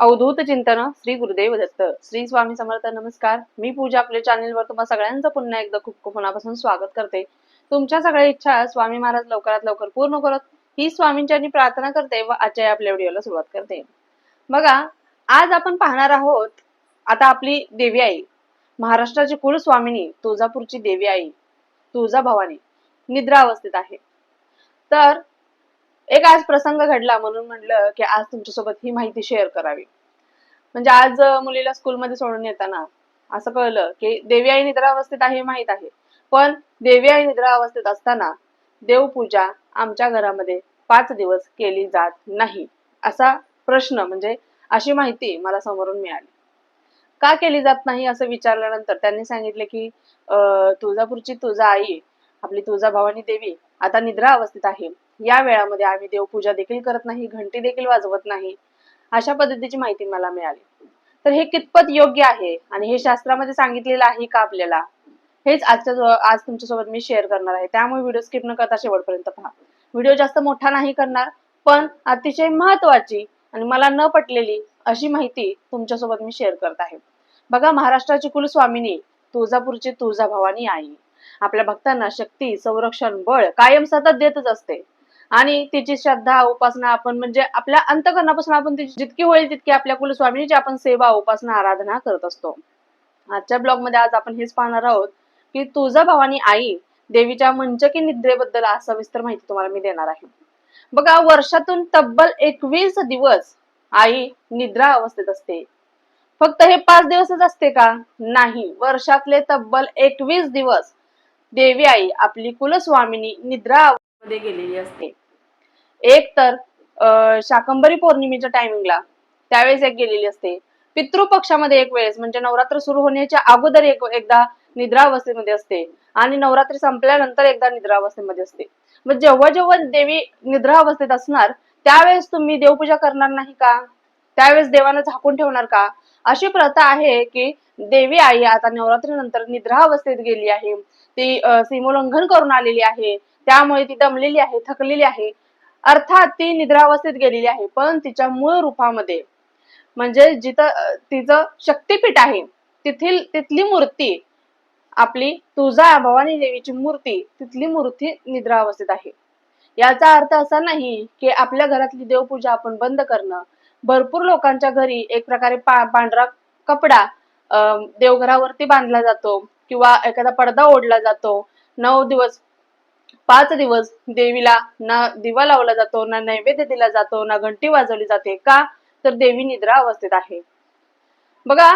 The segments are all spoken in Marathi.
अवधूत चिंतन श्री गुरुदेव दत्त. श्री स्वामी समर्थ नमस्कार. मी पूजा आपल्या चॅनेलवर तुम्हाला सगळ्यांचं पुन्हा एकदा खूप खूप मनापासून स्वागत करते. तुमच्या सगळ्या इच्छा स्वामी महाराज लवकरात लवकर पूर्ण करत ही स्वामींच्या प्रार्थना करते व आजच्या आपल्या व्हिडिओला सुरुवात करते. बघा आज आपण पाहणार आहोत आता आपली देवी आई. महाराष्ट्राची कुलस्वामिनी तुळजापूरची देवी आई तुळजा भवानी निद्रा अवस्थेत आहे. तर एक आज प्रसंग घडला म्हणून म्हटलं की आज तुमच्यासोबत ही माहिती शेअर करावी. म्हणजे आज मुलीला स्कूलमध्ये सोडून येताना असं कळलं की देवी आई निद्रा अवस्थेत आहे माहीत आहे. पण देवी आई निद्रा अवस्थेत असताना देवपूजा आमच्या घरामध्ये पाच दिवस केली जात नाही असा प्रश्न म्हणजे अशी माहिती मला समोरून मिळाली. का केली जात नाही असं विचारल्यानंतर त्यांनी सांगितले की तुळजापूरची तुळजा आई आपली तुळजा भवानी देवी आता निद्रा अवस्थेत आहे. या वेळामध्ये आम्ही देवपूजा देखील करत नाही घंटी देखील वाजवत नाही अशा पद्धतीची माहिती मला मिळाली. तर हे कितपत योग्य आहे आणि हे शास्त्रामध्ये सांगितलेलं आहे का आपल्याला? हेच आजच्या आज तुमच्यासोबत मी शेअर करणार आहे. त्यामुळे व्हिडिओ स्किप न करता शेवटपर्यंत पहा. व्हिडिओ जास्त मोठा नाही करणार पण अतिशय महत्वाची आणि मला न पटलेली अशी माहिती तुमच्यासोबत मी शेअर करत आहे. बघा महाराष्ट्राची कुलस्वामिनी तुळजापूरची तुळजा भवानी आई. आपल्या भक्तांना शक्ती संरक्षण बळ कायम सतत देतच असते. आणि तिची श्रद्धा उपासना आपण म्हणजे आपल्या अंतकरणापासून आपण जितकी होईल तितकी आपल्या कुलस्वामीची आपण सेवा उपासना आराधना करत असतो. आजच्या ब्लॉगमध्ये आज आपण हेच पाहणार आहोत की तुळजा भावानी आई देवीच्या मंचकी निद्रेबद्दल आज सविस्तर माहिती तुम्हाला मी देणार आहे. बघा वर्षातून तब्बल एकवीस दिवस आई निद्रा अवस्थेत असते. फक्त हे पाच दिवसच असते का? नाही. वर्षातले तब्बल एकवीस दिवस देवी आई आपली कुलस्वामिनी निद्रा मध्ये गेलेली असते. एक तर शाकंबरी शाकंभरी पौर्णिमेच्या टायमिंगला त्यावेळेस एक गेलेली असते. पितृपक्षामध्ये एक वेळेस म्हणजे नवरात्र सुरू होण्याच्या अगोदर एक एकदा निद्रा अवस्थेमध्ये असते आणि नवरात्री संपल्यानंतर एकदा निद्रा अवस्थेमध्ये असते. मग जेव्हा जेव्हा देवी निद्रावस्थेत असणार त्यावेळेस तुम्ही देवपूजा करणार नाही का? त्यावेळेस देवानं झाकून ठेवणार का? अशी प्रथा आहे की देवी आई आता नवरात्रीनंतर निद्रा अवस्थेत गेली आहे. ती सीमोल्लंघन करून आलेली आहे. त्यामुळे ती दमलेली आहे थकलेली आहे. अर्थात ती निद्रावस्थेत गेलेली आहे. पण तिच्या मूळ रूपामध्ये म्हणजे जिथं तिचं शक्तीपीठ आहे तिथील तिथली मूर्ती आपली तुझा भवानी देवीची मूर्ती तिथली मूर्ती निद्रा अवस्थेत आहे. याचा अर्थ असा नाही की आपल्या घरातली देवपूजा आपण बंद करणं भरपूर लोकांच्या घरी एक प्रकारे पा पांढरा कपडा अं, देवघरावरती बांधला जातो किंवा एखादा पडदा ओढला जातो नऊ दिवस पाच दिवस देवीला ना दिवा लावला जातो ना नैवेद्य दिला जातो ना घंटी वाजवली जाते का? तर देवी निद्रा अवस्थेत आहे. बघा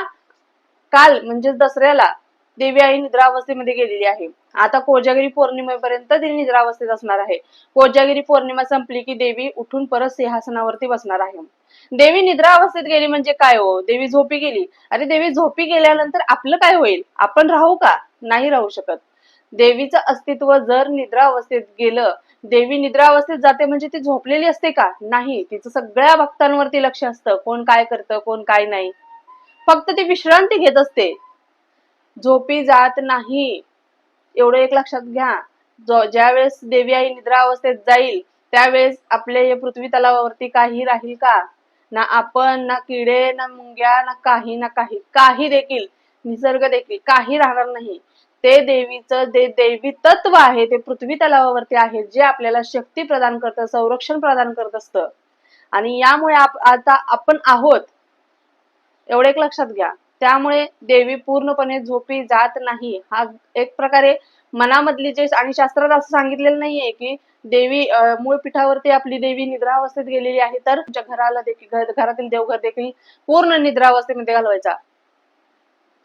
काल म्हणजेच दसऱ्याला देवी आई निद्रा अवस्थेमध्ये गेलेली आहे. आता कोजागिरी पौर्णिमेपर्यंत ती निद्रा अवस्थेत असणार आहे. कोजागिरी पौर्णिमा संपली की देवी उठून परत सिंहासनावरती बसणार आहे. देवी निद्रा अवस्थेत गेली म्हणजे काय हो? देवी झोपी गेली. अरे देवी झोपी गेल्यानंतर आपलं काय होईल? आपण राहू का? नाही राहू शकत. देवीचं अस्तित्व जर निद्रा अवस्थेत गेलं देवी निद्रा अवस्थेत जाते म्हणजे ती झोपलेली असते का? नाही. तिचं सगळ्या भक्तांवरती लक्ष असतं. कोण काय करतं कोण काय नाही. फक्त ती विश्रांती घेत असते. झोपी जात नाही. एवढं एक लक्षात घ्या. ज्यावेळेस देवी आई निद्रा अवस्थेत जाईल त्यावेळेस आपल्या या पृथ्वी तलावावरती काही राहील का? ना आपण ना किडे ना मुंग्या ना काही ना काही. काही देखील. निसर्ग देखील. काही राहणार नाही. ते देवीचं जे देवी तत्व आहे ते पृथ्वी तलावावरती आहे जे आपल्याला शक्ती प्रदान करतं संरक्षण प्रदान करत असतं. आणि यामुळे आता आपण आहोत. एवढे एक लक्षात घ्या. त्यामुळे देवी पूर्णपणे झोपी जात नाही. हा एक प्रकारे मनामधली जे आणि शास्त्रात असं सांगितलेलं नाहीये की देवी मूळ पीठावरती आपली देवी निद्रा अवस्थेत गेलेली आहे तर तुमच्या घराला देखील घरातील देवघर देखील पूर्ण निद्रा अवस्थेमध्ये घालवायचा.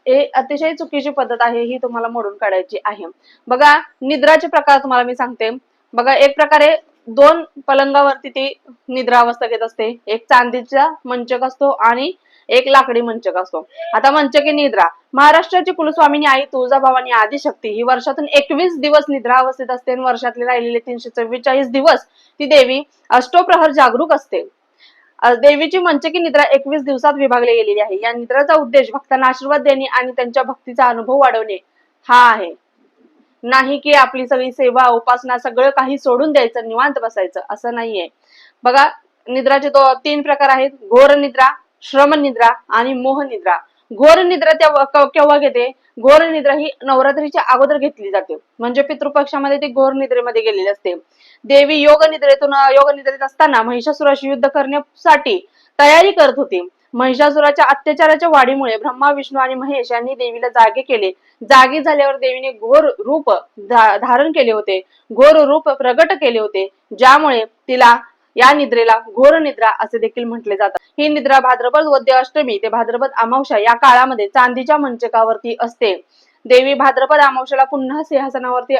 हे अतिशय चुकीची पद्धत आहे ही तुम्हाला मोडून काढायची आहे. बघा निद्राचे प्रकार तुम्हाला मी सांगते. बघा एक प्रकारे दोन पलंगावरती ती निद्रा अवस्था घेत असते. एक चांदीचा मंचक असतो आणि एक लाकडी मंचक असतो. आता मंचकी निद्रा. महाराष्ट्राची कुलस्वामिनी आई तुळजाभवानी आदिशक्ती ही वर्षातून एकवीस दिवस निद्रा अवस्थेत असते आणि वर्षातले राहिलेले तीनशे चव्वेचाळीस दिवस ती देवी अष्टोप्रहर जागरूक असते. देवीची मंचकी निद्रा एकवीस दिवसात विभागली गेलेली आहे. या निद्राचा उद्देश भक्तांना आशीर्वाद देणे आणि त्यांच्या भक्तीचा अनुभव वाढवणे हा आहे. नाही की आपली सगळी सेवा उपासना सगळं काही सोडून द्यायचं निवांत बसायचं असं नाहीये. बघा निद्राचे तो तीन प्रकार आहेत. घोर निद्रा श्रमनिद्रा आणि मोहनिद्रा घोर निद्रा त्या केव्हा घेते? घोर निद्रा ही नवरात्रीच्या अगोदर घेतली जाते. म्हणजे पितृपक्षामध्ये ती घोर निद्रेमध्ये गेलेली असते. देवी योग निद्रेतून योग निद्रेत असताना महिषासुराशी युद्ध करण्यासाठी तयारी करत होती. महिषासुराच्या अत्याचाराच्या वाढीमुळे ब्रह्मा विष्णू आणि महेश यांनी देवीला जागे केले. जागे झाल्यावर देवीने घोर रूप धारण केले होते. घोर रूप प्रगट केले होते. ज्यामुळे तिला या निद्रेला घोर निद्रा असे देखील म्हटले जातात. ही निद्रा भाद्रपद वद्य अष्टमी ते भाद्रपद अमावस्या या काळामध्ये चांदीच्या मंचकावरती असते. देवी भाद्रपद अमावश्याला पुन्हा सिंहासनावरती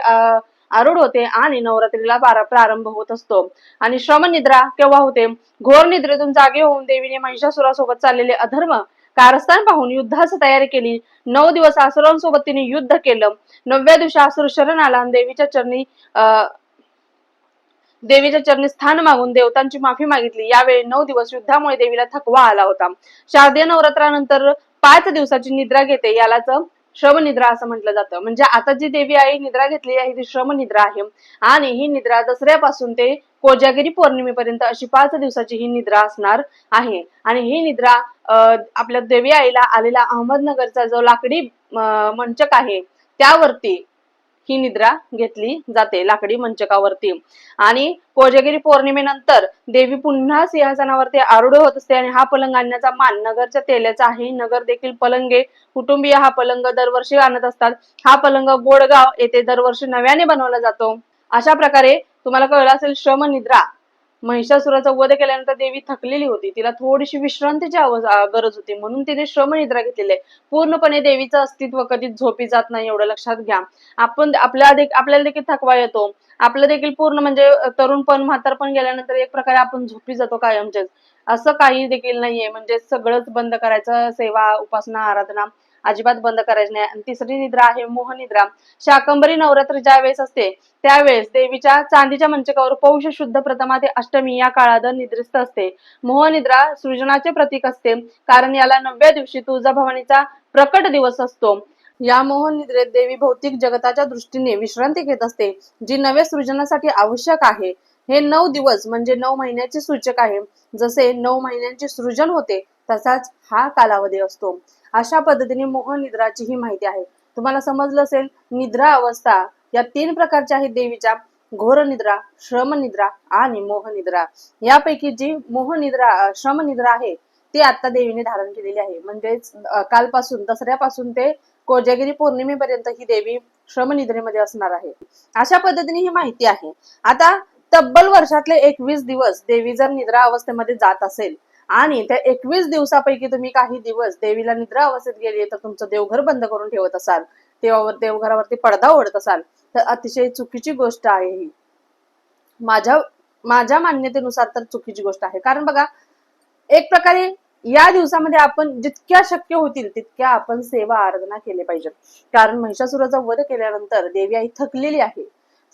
आरूढ होते आणि नवरात्रीला पारा- प्रारंभ होत असतो. आणि श्रमनिद्रा केव्हा होते? घोर निद्रेतून जागे होऊन देवीने महिषासुरासोबत चाललेले अधर्म कारस्थान पाहून युद्धाची तयारी केली. नऊ दिवस असुरांसोबत तिने युद्ध केलं. नवव्या दिवशी असुर शरण आला देवीच्या चरणी अं, देवीच्या चरणी स्थान मागून देवतांची माफी मागितली. यावेळी नऊ दिवस युद्धामुळे देवीला थकवा आला होता. शारदीय नवरात्रानंतर पाच दिवसाची निद्रा घेते. यालाच श्रमनिद्रा असं म्हटलं जातं. म्हणजे आता जी देवी आहे निद्रा घेतली आहे ती श्रमनिद्रा आहे. आणि ही निद्रा दसऱ्यापासून ते कोजागिरी पौर्णिमेपर्यंत अशी पाच दिवसाची ही निद्रा असणार आहे. आणि ही निद्रा अं, आपल्या देवी आईला आलेला अहमदनगरचा जो लाकडी मंचक आहे त्यावरती ही निद्रा घेतली जाते लाकडी मंचकावरती. आणि कोजागिरी पौर्णिमेनंतर देवी पुन्हा सिंहासनावरती आरूढ होत असते आणि हा पलंग आणण्याचा मान नगरच्या तेल्याचा आहे. नगर देखील पलंगे. कुटुंबीय हा पलंग दरवर्षी आणत असतात. हा पलंग गोडगाव येथे दरवर्षी नव्याने बनवला जातो. अशा प्रकारे तुम्हाला कळलं असेल श्रम निद्रा. महिषासुराचा वध केल्यानंतर देवी थकलेली होती. तिला थोडीशी विश्रांतीची गरज होती. म्हणून तिने श्रम निद्रा घेतलेली आहे. पूर्णपणे देवीचं अस्तित्व कधीच झोपी जात नाही एवढं लक्षात घ्या. आपण आपल्या आपल्याला देखील थकवा येतो. आपलं देखील पूर्ण म्हणजे तरुणपण म्हातारपण गेल्यानंतर एक प्रकारे आपण झोपी जातो कायमचेच. असं काही देखील नाहीये. म्हणजे सगळंच बंद करायचं सेवा उपासना आराधना. अजिबात बंद करायची नाही. आणि तिसरी निद्रा आहे मोहनिद्रा. शाकंभरी नवरात्र ज्या वेळेस असते त्यावेळेस देवीच्या चांदीच्या मंचकावर पौष शुद्ध प्रथमा ते अष्टमी या काळात निद्रिस्त असते. मोहनिद्रा सृजनाचे प्रतीक असते कारण याला नवव्या दिवशी तुळजाभवानीचा प्रकट दिवस असतो. या मोहनिद्रेत देवी भौतिक जगताच्या दृष्टीने विश्रांती घेत असते जी नव्या सृजनासाठी आवश्यक आहे. हे नऊ दिवस म्हणजे नऊ महिन्याचे सूचक आहे. जसे नऊ महिन्यांचे सृजन होते तसाच हा कालावधी असतो. अशा पद्धतीने मोहनिद्राची ही माहिती आहे. तुम्हाला समजलं असेल निद्रा अवस्था या तीन प्रकारच्या आहेत देवीच्या. घोर निद्रा श्रमनिद्रा आणि मोहनिद्रा यापैकी जी मोहनिद्रा श्रम निद्रा आहे ती आता देवीने धारण केलेली आहे. म्हणजेच कालपासून दसऱ्यापासून ते कोजागिरी पौर्णिमेपर्यंत ही देवी श्रमनिद्रेमध्ये असणार आहे. अशा पद्धतीने ही माहिती आहे. आता तब्बल वर्षातले एकवीस दिवस देवी जर निद्रा अवस्थेमध्ये जात असेल आणि त्या एकवीस दिवसापैकी तुम्ही काही दिवस देवीला निद्रा अवस्थेत गेली तर तुमचं देवघर बंद करून ठेवत असाल. देवावर देवघरावरती पडदा ओढत असाल. तर अतिशय चुकीची गोष्ट आहे ही. माझ्या माझ्या मान्यतेनुसार तर चुकीची गोष्ट आहे. कारण बघा एक प्रकारे या दिवसामध्ये आपण जितक्या शक्य होतील तितक्या आपण सेवा आराधना केले पाहिजे कारण महिषासुराचा वध केल्यानंतर देवी आई थकलेली आहे.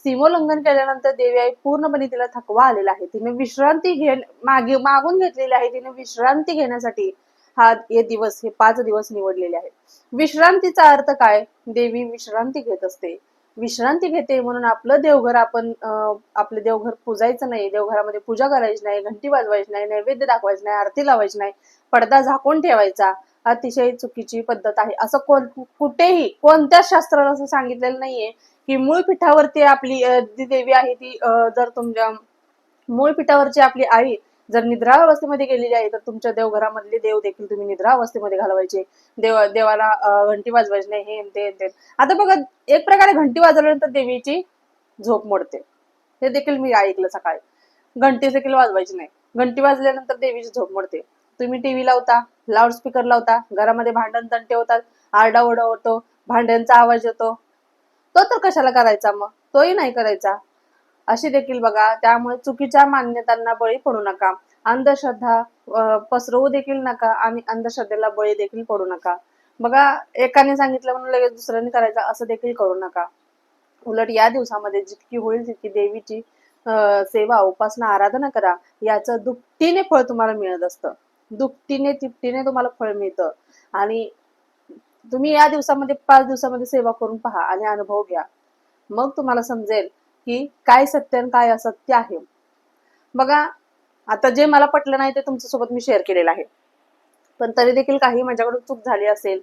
सीमोल्लंघन केल्यानंतर देवी आई पूर्णपणे तिला थकवा आलेला आहे. तिने विश्रांती घे मागे मागून घेतलेली आहे. तिने विश्रांती घेण्यासाठी हा हे दिवस हे पाच दिवस निवडलेले आहेत. विश्रांतीचा अर्थ काय? देवी विश्रांती घेत असते. विश्रांती घेते म्हणून आपलं देवघर आपण अं, आपलं देवघर पुजायचं नाही. देवघरामध्ये पूजा करायची नाही घंटी वाजवायची नाही नैवेद्य दाखवायची नाही आरती लावायची नाही पडदा झाकून ठेवायचा. अतिशय चुकीची पद्धत आहे. असं कोण कुठेही कोणत्याच शास्त्राला असं सांगितलेलं नाहीये. की मूळ पीठावरती आपली जी देवी आहे ती जर तुमच्या मूळ पीठावरची आपली आई जर निद्रा अवस्थेमध्ये गेलेली आहे तर तुमच्या देवघरामधले देव देखील तुम्ही निद्रा अवस्थेमध्ये घालवायचे. देव देवाला घंटी वाजवायची नाही हे ते आता बघा एक प्रकारे घंटी वाजवल्यानंतर देवीची झोप मोडते. हे देखील मी ऐकलं सकाळी. घंटी देखील वाजवायची नाही. घंटी वाजल्यानंतर देवीची झोप मोडते. तुम्ही टीव्ही लावता लाऊडस्पीकर लावता घरामध्ये भांडण तंटे होतात आरडाओरडा होतो भांड्यांचा आवाज येतो तो तर कशाला करायचा मग? तोही नाही करायचा. अशी देखील बघा त्यामुळे चुकीच्या मान्यतांना बळी पडू नका. अंधश्रद्धा पसरवू देखील नका आणि अंधश्रद्धेला बळी देखील पडू नका. बघा एकाने सांगितलं म्हणून लगेच दुसऱ्याने करायचं असं देखील करू नका. उलट या दिवसामध्ये जितकी होईल तितकी देवीची सेवा उपासना आराधना करा. याचं दुपटीने फळ तुम्हाला मिळत असतं. दुपटीने तिपटीने तुम्हाला फळ मिळतं. आणि तुम्ही या दिवसामध्ये पाच दिवसामध्ये सेवा करून पहा आणि अनुभव घ्या. मग तुम्हाला समजेल की काय सत्य आणि काय असत्य आहे. बघा आता जे मला पटलं नाही ते तुमच्यासोबत मी शेअर केलेलं आहे. पण तरी देखील काही माझ्याकडून चूक झाली असेल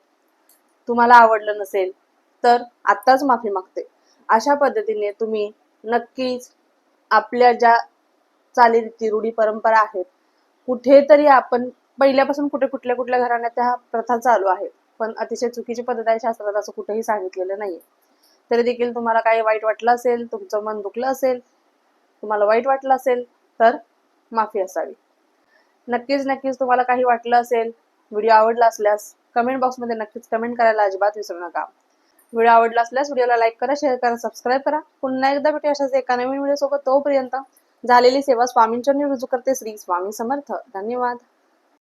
तुम्हाला आवडलं नसेल तर आत्ताच माफी मागते. अशा पद्धतीने तुम्ही नक्कीच आपल्या ज्या चालीरीती रूढी परंपरा आहेत कुठेतरी आपण पहिल्यापासून कुठे कुठल्या कुठल्या घराण्यात त्या प्रथा चालू आहेत. पण अतिशय चुकीची पद्धत आहे शास्त्रात असं कुठेही सांगितलेलं नाहीये. तरी देखील तुम्हाला काही वाईट वाटलं असेल तुमचं मन दुखलं असेल तुम्हाला वाईट वाटलं असेल तर माफी असावी. नक्कीच नक्कीच तुम्हाला काही वाटलं असेल व्हिडिओ आवडला असल्यास कमेंट बॉक्समध्ये नक्कीच कमेंट करायला अजिबात विसरू नका. व्हिडिओ आवडला असल्यास व्हिडिओला लाईक करा शेअर करा सबस्क्राईब करा. पुन्हा एकदा भेटू अशाच एका नवीन व्हिडिओ सोबत तोपर्यंत झालेली सेवा स्वामींच्या रुजू करते श्री स्वामी समर्थ. धन्यवाद.